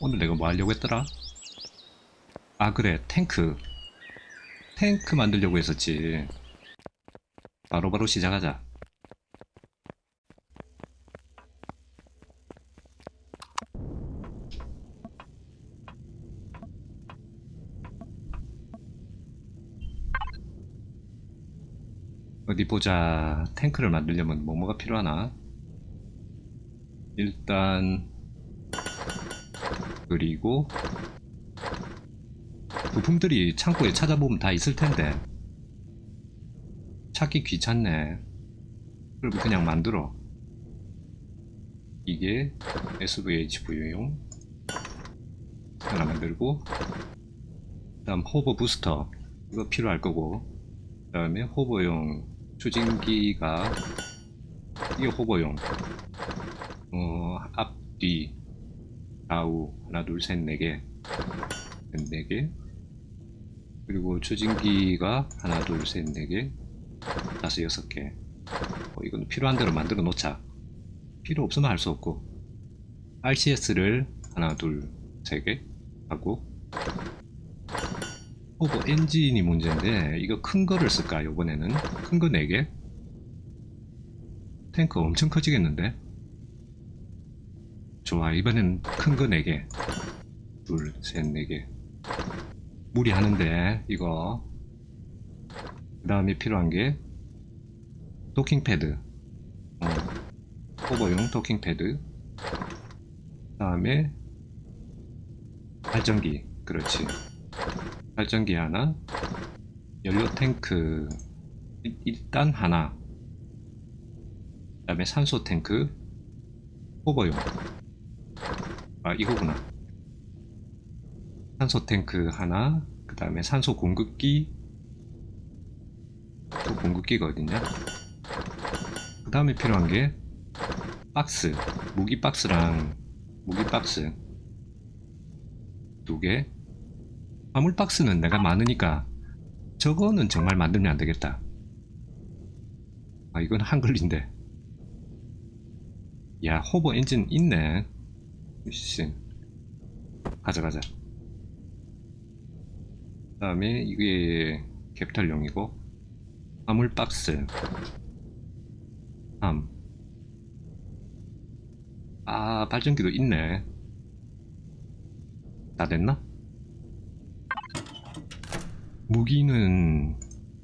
오늘 내가 뭐 하려고 했더라? 아 그래 탱크. 탱크 만들려고 했었지. 바로바로 시작하자. 어디 보자. 탱크를 만들려면 뭐뭐가 필요하나? 일단 그리고 부품들이 창고에 찾아보면 다 있을 텐데. 찾기 귀찮네. 그럼 그냥 만들어. 이게 SVHV용. 하나 만들고 그 다음 호버 부스터. 이거 필요할 거고. 그 다음에 호버용 추진기가 이게 호버용. 어, 앞뒤 좌우 하나 둘 셋 네 개. 네 개. 그리고 추진기가 하나 둘 셋 네 개. 다섯 여섯 개. 어, 이건 필요한 대로 만들어 놓자. 필요 없으면 할 수 없고. RCS를 하나 둘 세 개 하고. 호버 엔진이 문제인데 이거 큰 거를 쓸까 이번에는? 큰거 4개? 탱크 엄청 커지겠는데 좋아. 이번엔 큰 거 4개. 둘, 셋, 4개. 무리하는데 이거. 그 다음에 필요한 게 도킹 패드. 어, 호버용 도킹 패드. 그 다음에 발전기. 그렇지. 발전기 하나. 연료 탱크. 일- 일단 하나. 그 다음에 산소 탱크. 호버용 아 이거구나. 산소 탱크 하나 그 다음에 산소 공급기. 또 공급기가 어딨냐? 그 다음에 필요한 게 박스 무기 박스랑 무기 박스. 두개. 화물 박스는 내가 많으니까 저거는 정말 만들면 안 되겠다. 아 이건 한글인데. 야 호버 엔진 있네 씨. 가져가자. 그 다음에 이게 캐피탈용이고 화물 박스. 3. 아 발전기도 있네. 다 됐나? 무기는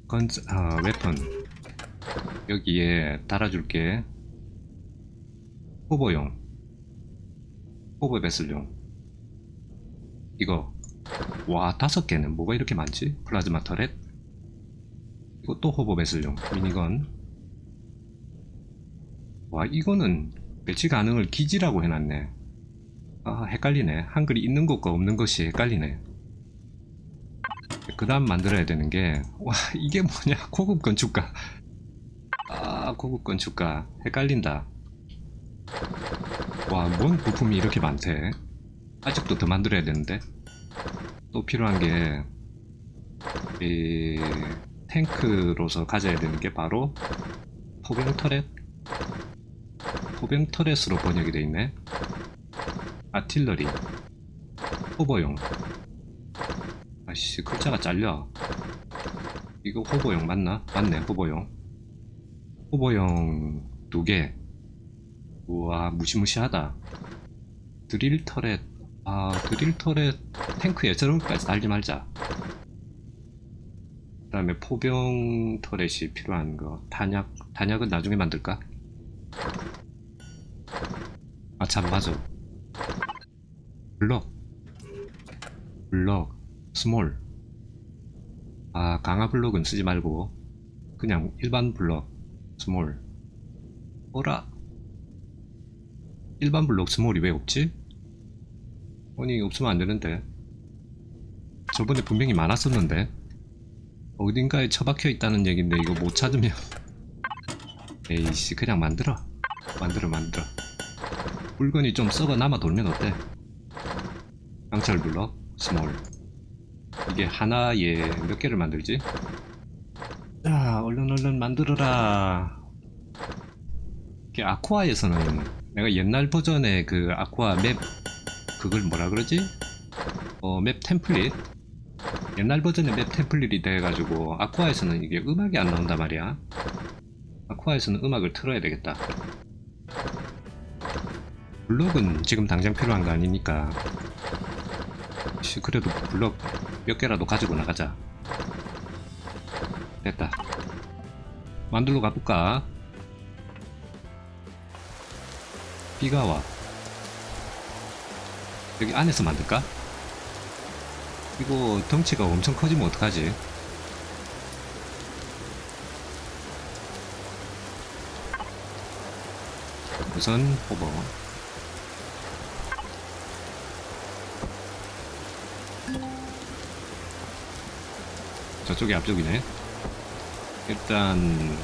건 아, 웨펀 여기에 달아줄게. 호버용 호버 베슬용. 이거 와 다섯 개는 뭐가 이렇게 많지? 플라즈마 터렛. 이것도 호버 베슬용. 미니건. 와 이거는 배치 가능을 기지라고 해놨네. 아 헷갈리네. 한글이 있는 것과 없는 것이 헷갈리네. 그 다음 만들어야 되는 게 와 이게 뭐냐? 고급 건축가. 아 고급 건축가. 헷갈린다 와 뭔 부품이 이렇게 많대? 아직도 더 만들어야 되는데. 또 필요한 게 이, 탱크로서 가져야 되는 게 바로 포병 터렛? 포병 터렛으로 번역이 돼 있네. 아틸러리. 호버용. 아씨 글자가 잘려. 이거 호버용 맞나? 맞네 호버용. 호버용 두 개 우와 무시무시하다. 드릴 터렛 아 드릴 터렛 탱크에 저런 것까지 달지 말자. 그 다음에 포병 터렛이 필요한 거. 단약 단약은 나중에 만들까? 아 참 맞아. 블럭. 블럭. 스몰. 아 강화 블럭은 쓰지 말고 그냥 일반 블럭 스몰. 어라 일반 블럭 스몰이 왜 없지? 아니 없으면 안 되는데. 저번에 분명히 많았었는데. 어딘가에 처박혀 있다는 얘긴데 이거 못 찾으면. 에이씨 그냥 만들어. 만들어 만들어. 물건이 좀 썩어 남아 돌면 어때? 강철 블럭 스몰. 이게 하나에 몇 개를 만들지? 자 얼른 얼른 만들어라. 이게 아쿠아에서는 내가 옛날 버전의 그 아쿠아 맵 그걸 뭐라 그러지? 어, 맵 템플릿? 옛날 버전의 맵 템플릿이 돼가지고 아쿠아에서는 이게 음악이 안 나온단 말이야. 아쿠아에서는 음악을 틀어야 되겠다. 블럭은 지금 당장 필요한 거 아니니까. 씨, 그래도 블럭 몇 개라도 가지고 나가자. 됐다. 만들러 가볼까? 비가 와. 여기 안에서 만들까? 이거 덩치가 엄청 커지면 어떡하지? 우선 호버 저쪽이 앞쪽이네 일단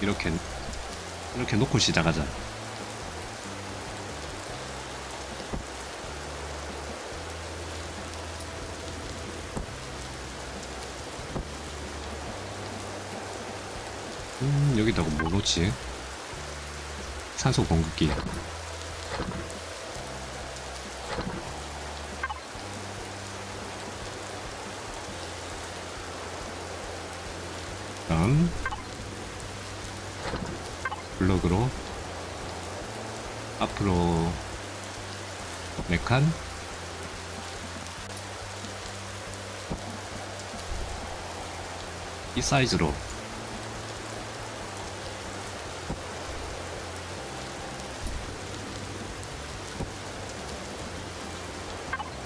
이렇게 이렇게 놓고 시작하자. 음 여기다가 뭐 놓지? 산소 공급기. 다음 블럭으로 앞으로 4칸 이 사이즈로.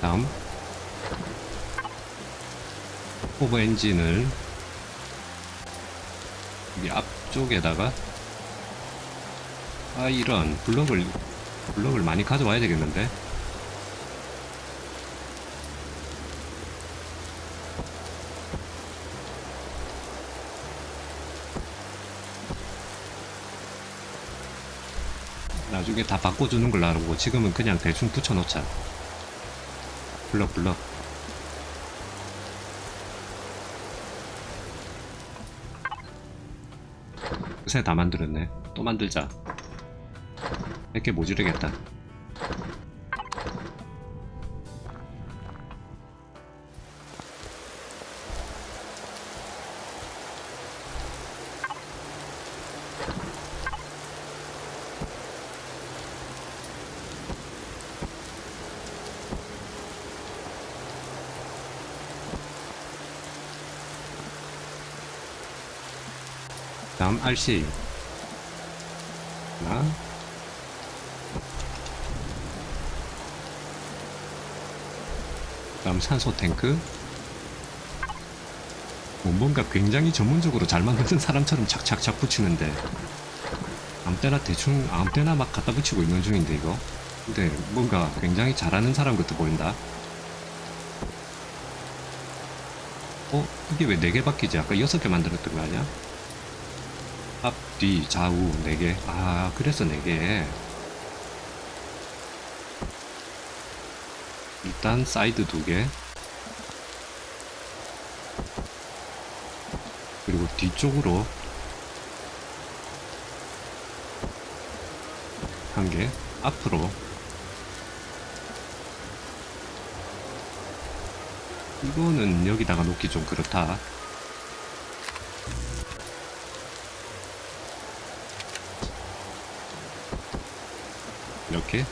다음. 호버 엔진을 여기 앞쪽에다가 아 이런 블럭을 블럭을 많이 가져와야 되겠는데? 나중에 다 바꿔주는 걸로 알고 지금은 그냥 대충 붙여놓자. 블럭 블럭 요새 다 만들었네. 또 만들자 모자르겠다. 다음 RC 하나 다음 산소 탱크 뭐 뭔가 굉장히 전문적으로 잘 만드는 사람처럼 착착착 붙이는데 아무 때나 대충 아무 때나 막 갖다 붙이고 있는 중인데 이거 근데 뭔가 굉장히 잘하는 사람 같아 보인다 어? 이게 왜 4개 바뀌지? 아까 6개 만들었던 거 아니야? 앞, 뒤, 좌우 4개. 아, 그래서 4개. 일단 사이드 2개. 그리고 뒤쪽으로 한 개. 앞으로 이거는 여기다가 놓기 좀 그렇다. 이렇게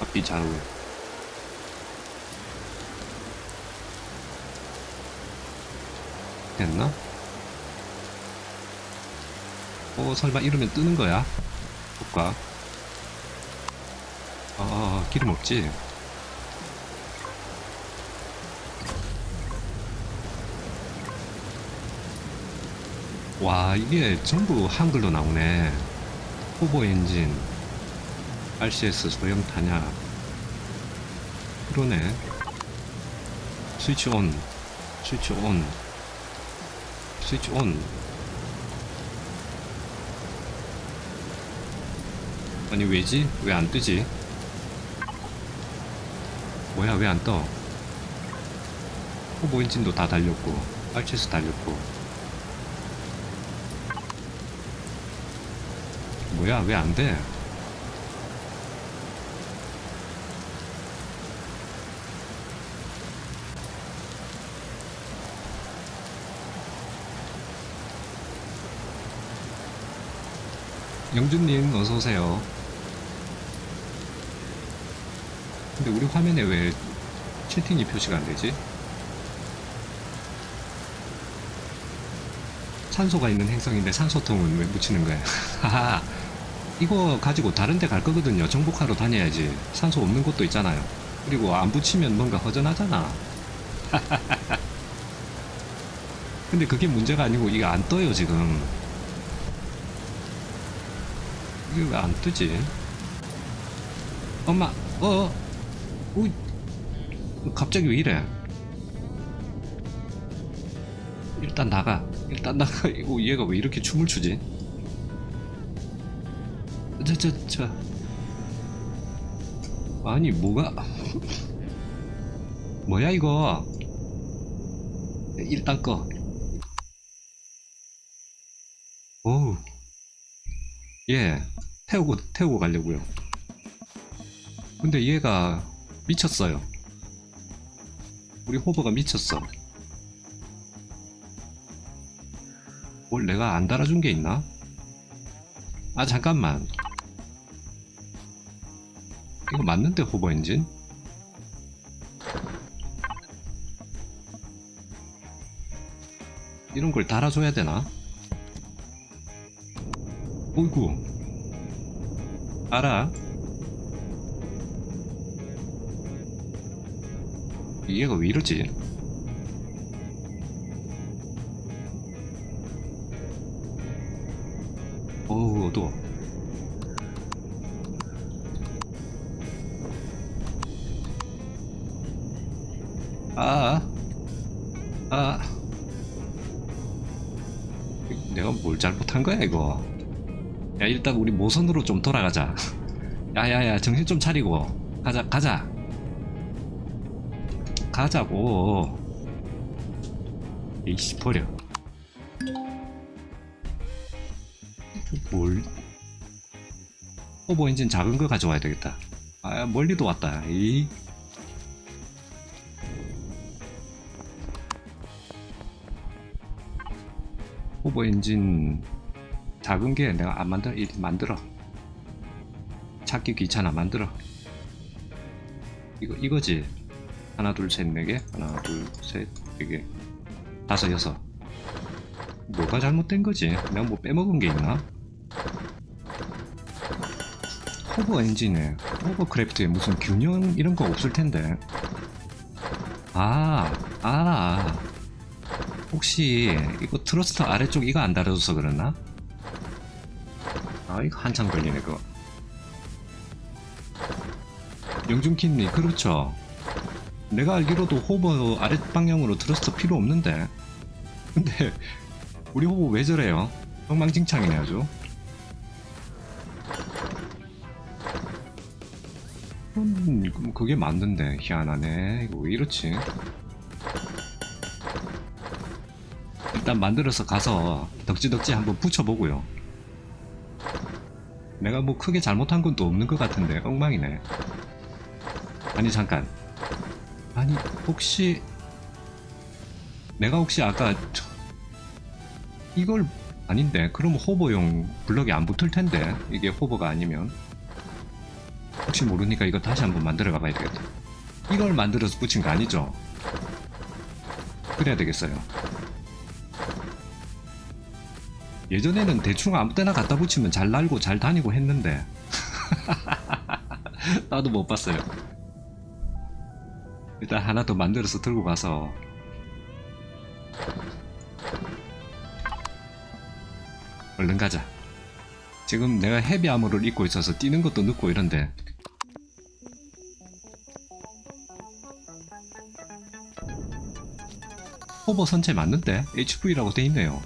앞뒤 좌우 됐나? 어 설마 이러면 뜨는 거야? 볼까? 아, 아, 아 기름 없지? 와 이게 전부 한글로 나오네 호보 엔진 RCS 소형 탄약 그러네 스위치 온 스위치 온 스위치 온 아니 왜지? 왜 안 뜨지? 뭐야 왜 안 떠? 호보 엔진도 다 달렸고 RCS 달렸고 뭐야 왜 안 돼? 영준님 어서 오세요. 근데 우리 화면에 왜 채팅이 표시가 안 되지? 산소가 있는 행성인데 산소통은 왜 붙이는 거야? 하하. 이거 가지고 다른 데 갈 거거든요. 정복하러 다녀야지. 산소 없는 곳도 있잖아요. 그리고 안 붙이면 뭔가 허전하잖아. 근데 그게 문제가 아니고 이게 안 떠요, 지금. 이게 왜 안 뜨지? 엄마, 어, 어, 어, 갑자기 왜 이래? 일단 나가. 일단 나가. 이거 얘가 왜 이렇게 춤을 추지? 저, 저, 저. 아니, 뭐가. 뭐야, 이거. 일단 꺼. 오우. 예. 태우고, 태우고 가려고요. 근데 얘가 미쳤어요. 우리 호버가 미쳤어. 뭘 내가 안 달아준 게 있나? 아 잠깐만 이거 맞는데 호버 엔진? 이런 걸 달아줘야 되나? 어이구 알아 얘가 왜 이러지? 어우 어두워 아, 아, 내가 뭘 잘못한 거야 이거? 야 일단 우리 모선으로 좀 돌아가자. 야야야 정신 좀 차리고 가자 가자. 가자고. 이씨 버려. 뭘? 호버 엔진 작은 거 가져와야 되겠다. 아 멀리도 왔다. 이. 호버 엔진 작은 게 내가 안 만들어 이- 만들어. 찾기 귀찮아 만들어. 이거 이거지. 하나 둘 셋 네 개? 하나 둘 셋 네 개. 다섯 여섯. 뭐가 잘못된 거지? 내가 뭐 빼먹은 게 있나? 호버 엔진에 호버 크래프트에 무슨 균형 이런 거 없을 텐데. 아 아. 혹시 이거 트러스터 아래쪽 이거 안 달아줘서 그러나? 아 이거 한참 걸리네 그거. 영준키님 그렇죠. 내가 알기로도 호버 아래 방향으로 트러스터 필요 없는데. 근데 우리 호버 왜 저래요? 엉망진창이네 아주. 음, 그게 맞는데 희한하네. 이거 왜 이렇지? 일단 만들어서 가서 덕지덕지 한번 붙여보고요. 내가 뭐 크게 잘못한 건또 없는 것 같은데 엉망이네. 아니 잠깐. 아니 혹시 내가 혹시 아까 저- 이걸 아닌데 그럼 호버용 블럭이 안 붙을 텐데 이게 호버가 아니면 혹시 모르니까 이거 다시 한번 만들어 가봐야 되겠다. 이걸 만들어서 붙인 거 아니죠? 그래야 되겠어요. 예전에는 대충 아무 때나 갖다 붙이면 잘 날고 잘 다니고 했는데. 나도 못 봤어요. 일단 하나 더 만들어서 들고 가서. 얼른 가자. 지금 내가 헤비 아머를 입고 있어서 뛰는 것도 늦고 이런데. 호버 선체 맞는데? HV라고 돼 있네요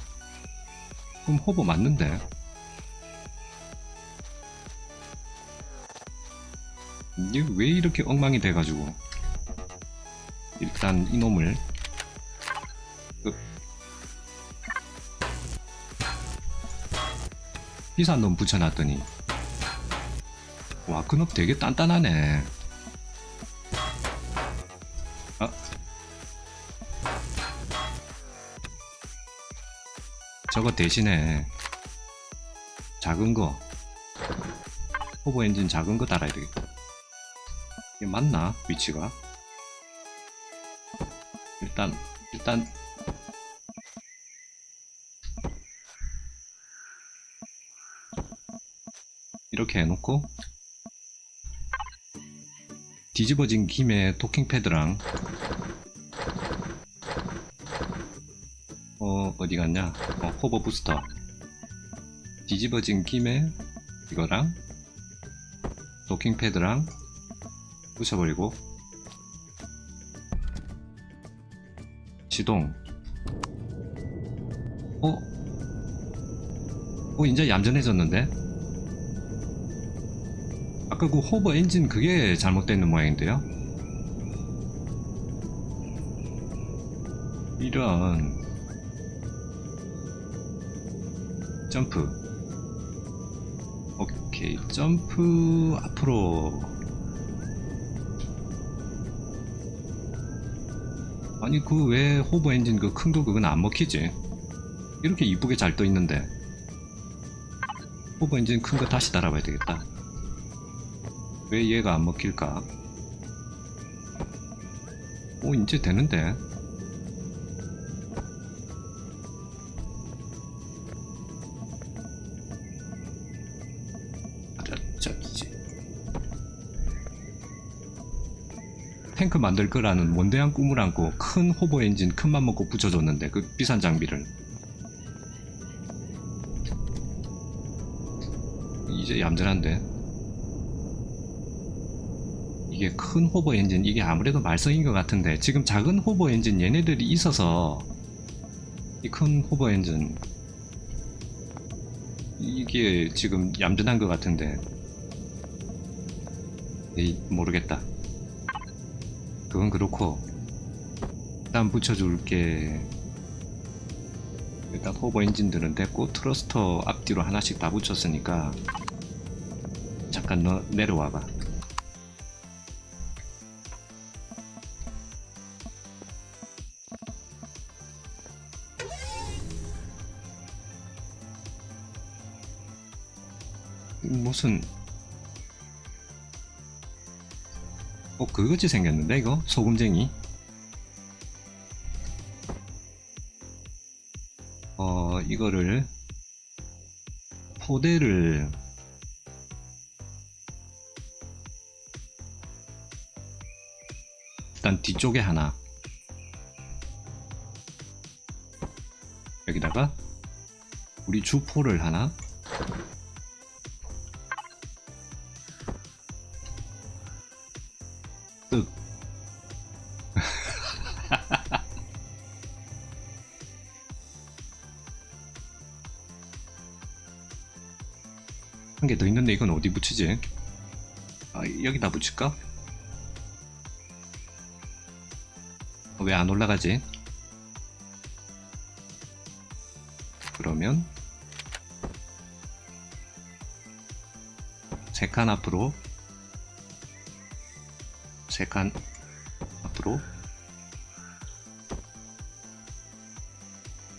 그럼 호버 맞는데? 이게 왜 이렇게 엉망이 돼가지고 일단 이놈을 끝. 비싼 놈 붙여놨더니 와 그놈 되게 단단하네 저거 대신에 작은 거 호버 엔진 작은 거 달아야 되겠다. 이게 맞나 위치가? 일단 일단. 이렇게 해놓고 뒤집어진 김에 도킹 패드랑 어 어디 갔냐 어 호버 부스터 뒤집어진 김에 이거랑 도킹 패드랑 붙여버리고 시동 어? 어 이제 얌전해졌는데? 아까 그 호버 엔진 그게 있는 모양인데요? 이런 점프. 오케이 점프 앞으로. 아니 그 왜 호버 엔진 그 큰 거 그건 안 먹히지? 이렇게 이쁘게 잘 떠 있는데. 호버 엔진 큰 거 다시 달아봐야 되겠다. 왜 얘가 안 먹힐까? 오 이제 되는데 탱크 만들 거라는 원대한 꿈을 안고 큰 호버 엔진 큰맘 먹고 붙여줬는데 그 비싼 장비를. 이제 얌전한데? 이게 큰 호버 엔진 이게 아무래도 말썽인 것 같은데 지금 작은 호버 엔진 얘네들이 있어서 이 큰 호버 엔진 이게 지금 얌전한 것 같은데. 에이 모르겠다 그건 그렇고 일단 붙여줄게. 일단 호버 엔진들은 됐고 트러스터 앞뒤로 하나씩 다 붙였으니까 잠깐 너 내려와봐. 무슨 어 그거지 생겼는데 이거? 소금쟁이? 어 이거를 포대를 일단 뒤쪽에 하나. 여기다가 우리 주포를 하나 있는데 이건 어디 붙이지? 아, 여기다 붙일까? 왜 안 올라가지? 그러면 세 칸 앞으로 세 칸 앞으로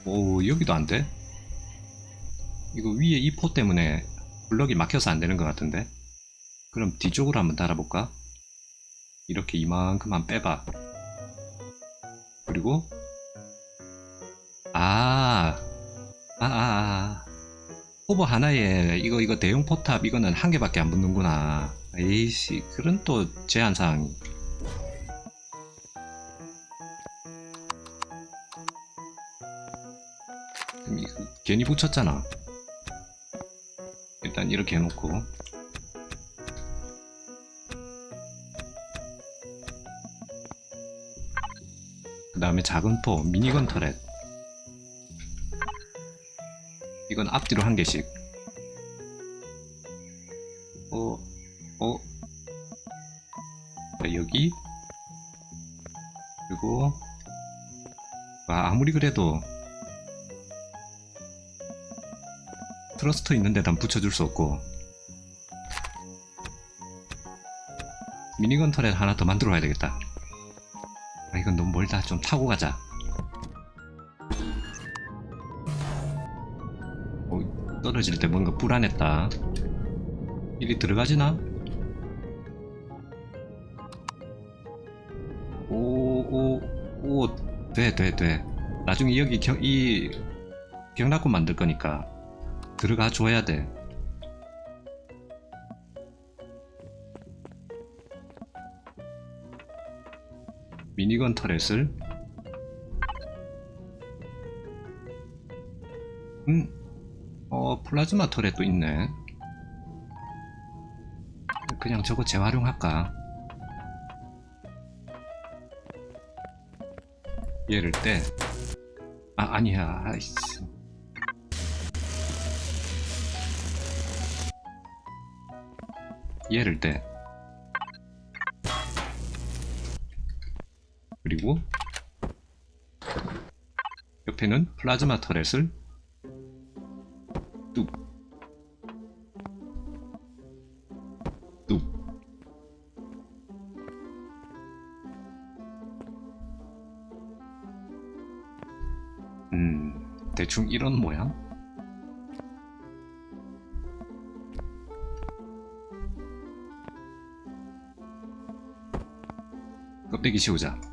오 여기도 안 돼? 이거 위에 이포 때문에 블럭이 막혀서 안 되는 것 같은데 그럼 뒤쪽으로 한번 달아볼까? 이렇게 이만큼만 빼봐 그리고 아, 아, 아, 아. 호버 하나에 이거 이거 대용 포탑 이거는 한 개밖에 안 붙는구나. 에이씨 그런 또 제한 사항이. 그럼 이거 괜히 붙였잖아. 일단 이렇게 해놓고. 그 다음에 작은 포 미니건 터렛. 이건 앞뒤로 한 개씩. 어, 어. 자, 여기. 그리고 와, 아무리 그래도 트러스터 있는 데다 붙여줄 수 없고. 미니건 터렛 하나 더 만들어 와야 되겠다. 아 이건 너무 멀다. 좀 타고 가자. 어, 떨어질 때 뭔가 불안했다. 일이 들어가지나? 오오오 돼돼 돼. 나중에 여기 경, 이 경락고 만들 거니까 들어가 줘야 돼 미니건 터렛을 음, 어 플라즈마 터렛도 있네 그냥 저거 재활용할까 얘를 떼. 아, 아니야. 아이씨. 얘를 떼. 그리고 옆에는 플라즈마 터렛을 뚝. 뚝. 음, 대충 이런 모양? 껍데기 씌우자.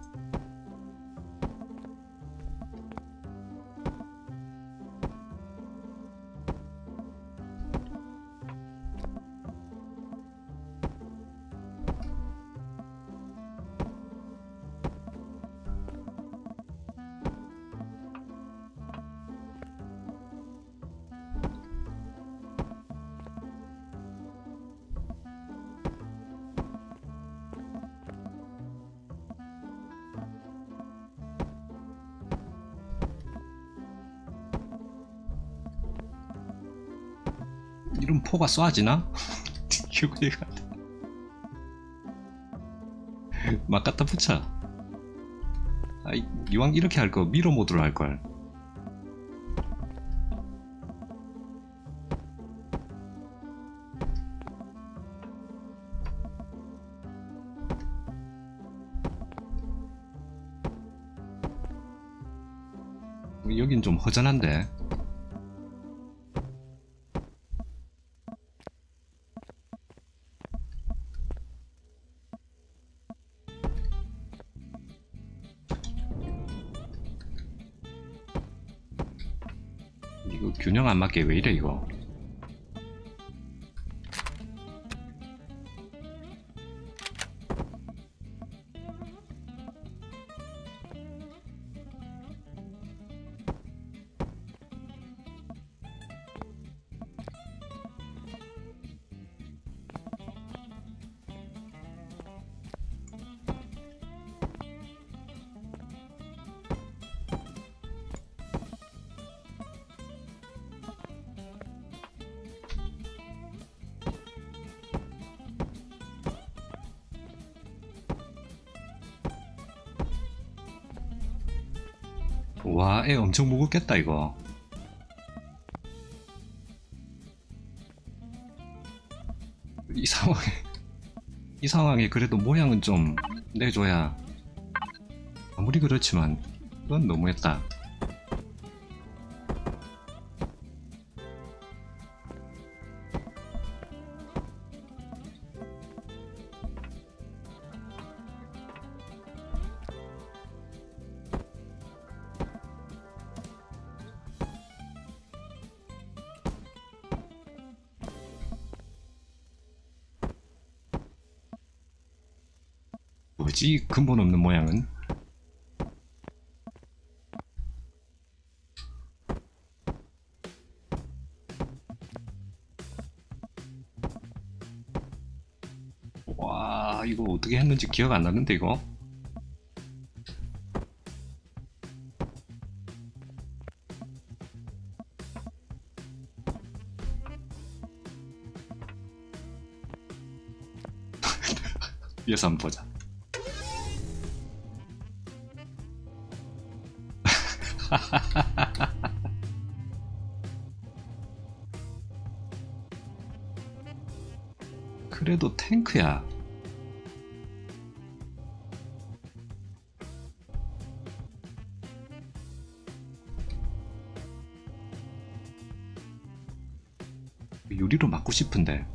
포가 쏴지나? 이거 얘가 막 갖다 붙여. 아이, 이왕 이렇게 할 거 미러 모드로 할 걸. 여긴 좀 허전한데. 이거 균형 안 맞게 왜 이래 이거 와 애 엄청 무겁겠다 이거. 이 상황에 이 상황에 그래도 모양은 좀 내줘야 아무리 그렇지만 이건 너무했다 뭐지? 근본 없는 모양은? 와 이거 어떻게 했는지 기억 안 나는데 이거? 위에서 한번 보자 그래도 탱크야. 유리로 막고 싶은데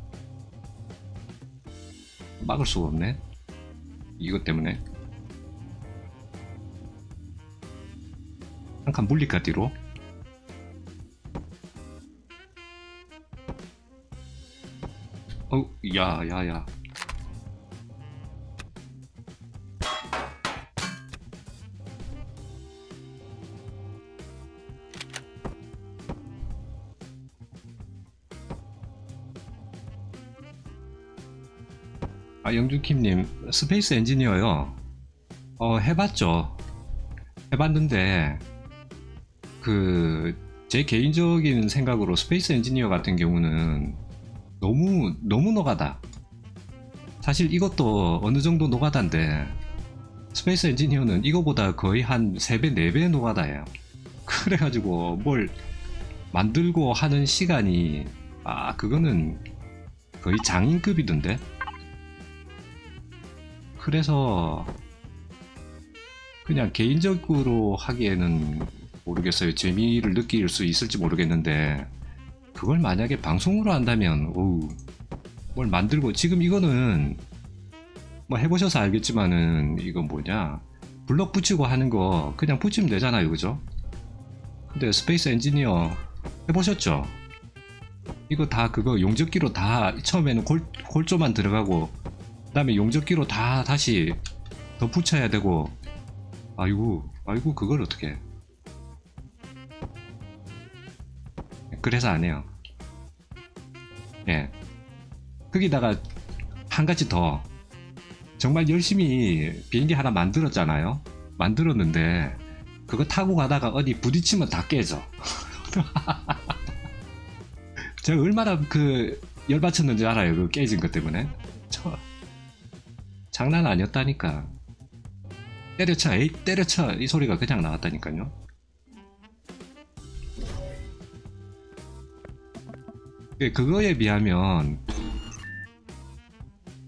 막을 수가 없네. 이것 때문에 한칸 물릴까 뒤로? 야, 야, 야. 아, 영준킴님, 스페이스 엔지니어요. 어, 해봤죠. 해봤는데, 그, 제 개인적인 생각으로 스페이스 엔지니어 같은 경우는 너무, 너무 노가다. 사실 이것도 어느 정도 노가다인데, 스페이스 엔지니어는 이거보다 거의 한 3배, 4배 노가다예요. 그래가지고 뭘 만들고 하는 시간이, 아, 그거는 거의 장인급이던데? 그래서 그냥 개인적으로 하기에는 모르겠어요. 재미를 느낄 수 있을지 모르겠는데 그걸 만약에 방송으로 한다면 어우 뭘 만들고 지금 이거는 뭐 해보셔서 알겠지만은 이거 뭐냐 블럭 붙이고 하는 거 그냥 붙이면 되잖아요 그죠? 근데 스페이스 엔지니어 해보셨죠? 이거 다 그거 용접기로 다 처음에는 골, 골조만 들어가고 그 다음에 용접기로 다 다시 더 붙여야 되고 아이고 아이고 그걸 어떻게 그래서 안 해요 예 거기다가 한 가지 더 정말 열심히 비행기 하나 만들었잖아요 만들었는데 그거 타고 가다가 어디 부딪히면 다 깨져 제가 얼마나 그 열받쳤는지 알아요 그 깨진 것 때문에 저 장난 아니었다니까. 때려쳐, 에이, 때려쳐. 이 소리가 그냥 나왔다니까요. 그거에 비하면,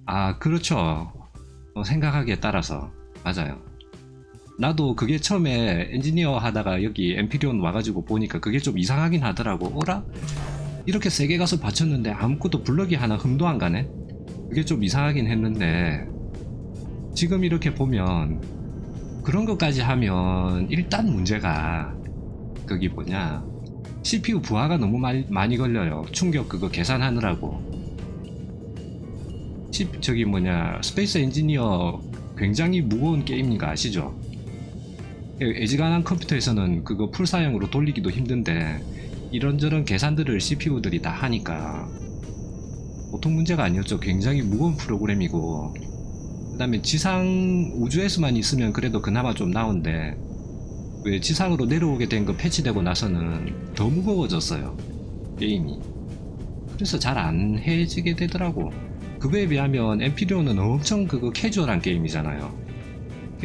아, 그렇죠. 어, 생각하기에 따라서. 맞아요. 나도 그게 처음에 엔지니어 하다가 여기 엠피리온 와가지고 보니까 그게 좀 이상하긴 하더라고. 어라? 이렇게 세게 가서 받쳤는데 아무것도 블럭이 하나 흠도 안 가네? 그게 좀 이상하긴 했는데, 지금 이렇게 보면 그런 것까지 하면 일단 문제가 거기 뭐냐 CPU 부하가 너무 많이, 많이 걸려요. 충격 그거 계산하느라고. 칩 저기 뭐냐 스페이스 엔지니어 굉장히 무거운 게임인 거 아시죠? 애지간한 컴퓨터에서는 그거 풀 사용으로 돌리기도 힘든데 이런저런 계산들을 CPU들이 다 하니까 보통 문제가 아니었죠. 굉장히 무거운 프로그램이고. 그 다음에 지상 우주에서만 있으면 그래도 그나마 좀 나은데 왜 지상으로 내려오게 된 거 패치되고 나서는 더 무거워졌어요 게임이. 그래서 잘 안 해지게 되더라고. 그거에 비하면 엠피리온은 엄청 그거 캐주얼한 게임이잖아요.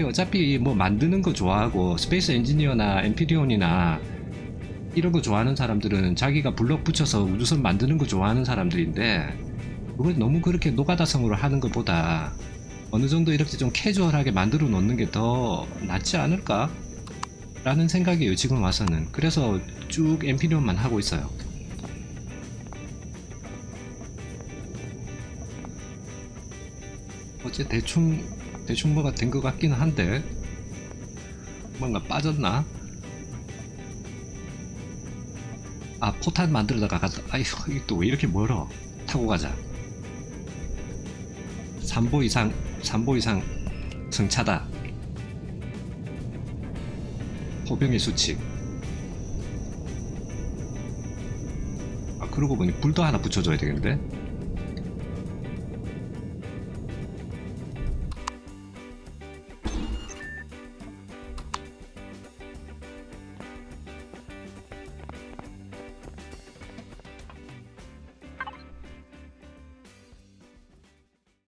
어차피 뭐 만드는 거 좋아하고 스페이스 엔지니어나 엠피리온이나 이런 거 좋아하는 사람들은 자기가 블럭 붙여서 우주선 만드는 거 좋아하는 사람들인데 그걸 너무 그렇게 노가다성으로 하는 것보다 어느 정도 이렇게 좀 캐주얼하게 만들어 놓는 게 더 낫지 않을까? 라는 생각이 에요, 지금 와서는. 그래서 쭉 엠피리온만 하고 있어요. 어째 대충, 대충 뭐가 된 것 같기는 한데, 뭔가 빠졌나? 아, 포탄 만들다가 갔다. 아이고, 이게 또 왜 이렇게 멀어? 타고 가자. 3보 이상 3보 이상 승차다. 호병의 수칙. 아 그러고 보니 불도 하나 붙여줘야 되겠는데?